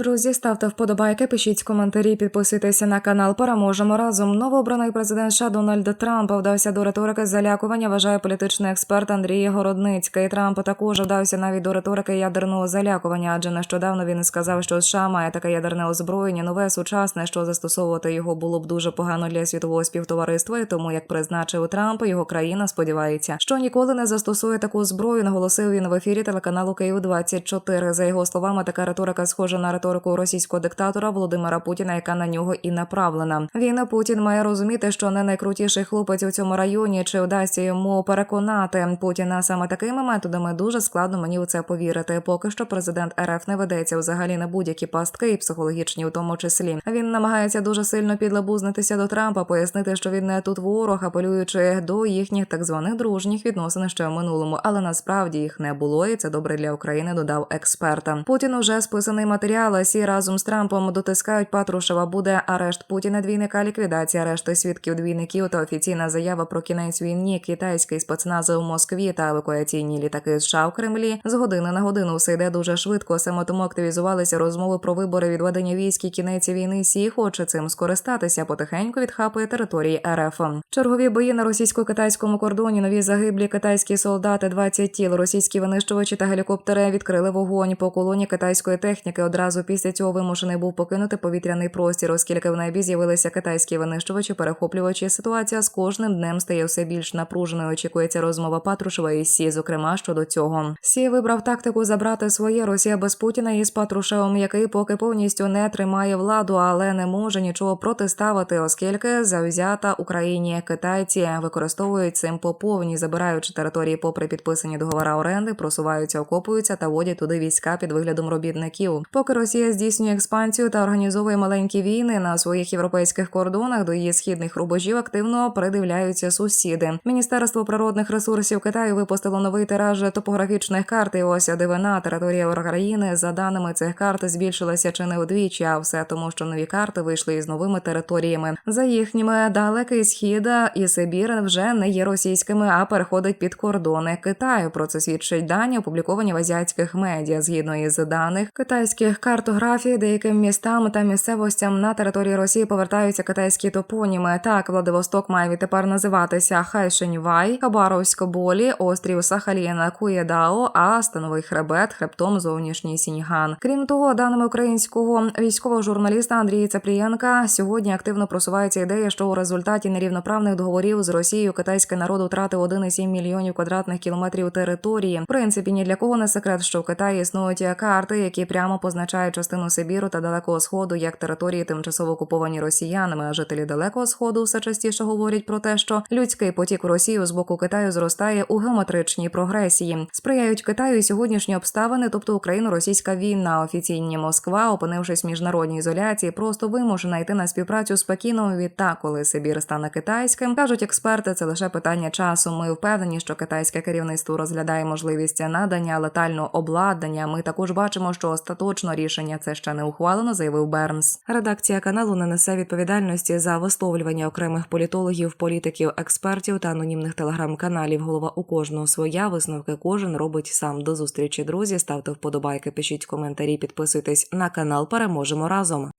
Друзі, ставте вподобайки, пишіть коментарі, підписуйтеся на канал. Переможемо разом. Новообраний президент США Дональд Трамп вдався до риторики залякування. Вважає політичний експерт Андрій Городницький. Трамп також вдався навіть до риторики ядерного залякування, адже нещодавно він сказав, що США має таке ядерне озброєння, нове сучасне, що застосовувати його було б дуже погано для світового співтовариства. І тому, як призначив Трамп, його країна сподівається, що ніколи не застосує таку зброю. Наголосив він в ефірі телеканалу Київ 24 За його словами, така риторика схожа на риторику російського диктатора Володимира Путіна, яка на нього і направлена. Він Путін має розуміти, що не найкрутіший хлопець у цьому районі, чи вдасться йому переконати Путіна саме такими методами. Дуже складно мені у це повірити. Поки що президент РФ не ведеться взагалі на будь-які пастки, і психологічні, у тому числі. Він намагається дуже сильно підлабузнитися до Трампа, пояснити, що він не тут ворог, апелюючи до їхніх так званих дружніх відносин ще в минулому, але насправді їх не було, і це добре для України. Додав експерта. Путін уже списаний матеріал. А Сі разом з Трампом дотискають Патрушева. Буде арешт Путіна двійника, ліквідація решти свідків двійників та офіційна заява про кінець війні. Китайський спецнази у Москві та евакуаційні літаки США в Кремлі з години на годину все йде дуже швидко. Саме тому активізувалися розмови про вибори відведення військ і кінець війни. Сі хоче цим скористатися. Потихеньку відхапує території РФ. Чергові бої на російсько-китайському кордоні. Нові загиблі китайські солдати, 20 тіл. Російські винищувачі та гелікоптери відкрили вогонь по колоні китайської техніки. Одразу після цього вимушений був покинути повітряний простір, оскільки в небі з'явилися китайські винищувачі, перехоплювачі. Ситуація з кожним днем стає все більш напруженою. Очікується розмова Патрушева із Сі, зокрема щодо цього. Сі вибрав тактику забрати своє Росія без Путіна із Патрушевим, який поки повністю не тримає владу, але не може нічого протиставити, оскільки завзята Україні китайці використовують цим по повній, забираючи території, попри підписані договора оренди, просуваються, окопуються та водять туди війська під виглядом робітників. Поки Росія здійснює експансію та організовує маленькі війни на своїх європейських кордонах до її східних рубежів, активно придивляються сусіди. Міністерство природних ресурсів Китаю випустило новий тираж топографічних карт. І ось дивина територія України за даними цих карт збільшилася чи не вдвічі, а все тому, що нові карти вийшли із новими територіями. За їхніми далекий схід і Сибір вже не є російськими, а переходить під кордони Китаю. Про це свідчать дані, опубліковані в азіатських медіа. Згідно із даних китайських картографій, деяким містам та місцевостям на території Росії повертаються китайські топоніми. Так, Владивосток має відтепер називатися Хайшеньвай, Хабаровсько Болі, острів Сахаліна, Куєдао, а становий хребет хребтом зовнішній Сіньган. Крім того, даними українського військового журналіста Андрія Цаплієнка, сьогодні активно просувається ідея, що у результаті нерівноправних договорів з Росією китайський народ втратив 1,7 мільйонів квадратних кілометрів території. В принципі, ні для кого не секрет, що в Китаї існують карти, які прямо позначають частину Сибіру та Далекого Сходу як території тимчасово окуповані росіянами. А жителі Далекого Сходу все частіше говорять про те, що людський потік в Росію з боку Китаю зростає у геометричній прогресії. Сприяють Китаю і сьогоднішні обставини, тобто Україно-російська війна. Офіційні Москва, опинившись в міжнародній ізоляції, просто вимушена йти на співпрацю спокійно. Відтак, коли Сибір стане китайським, кажуть експерти, це лише питання часу. Ми впевнені, що китайське керівництво розглядає можливість надання летального обладнання. Ми також бачимо, що остаточно рішення це ще не ухвалено, заявив Бернс. Редакція каналу не несе відповідальності за висловлювання окремих політологів, політиків, експертів та анонімних телеграм-каналів. Голова у кожного своя висновки кожен робить сам. До зустрічі, друзі. Ставте вподобайки, пишіть коментарі, підписуйтесь на канал. Переможемо разом.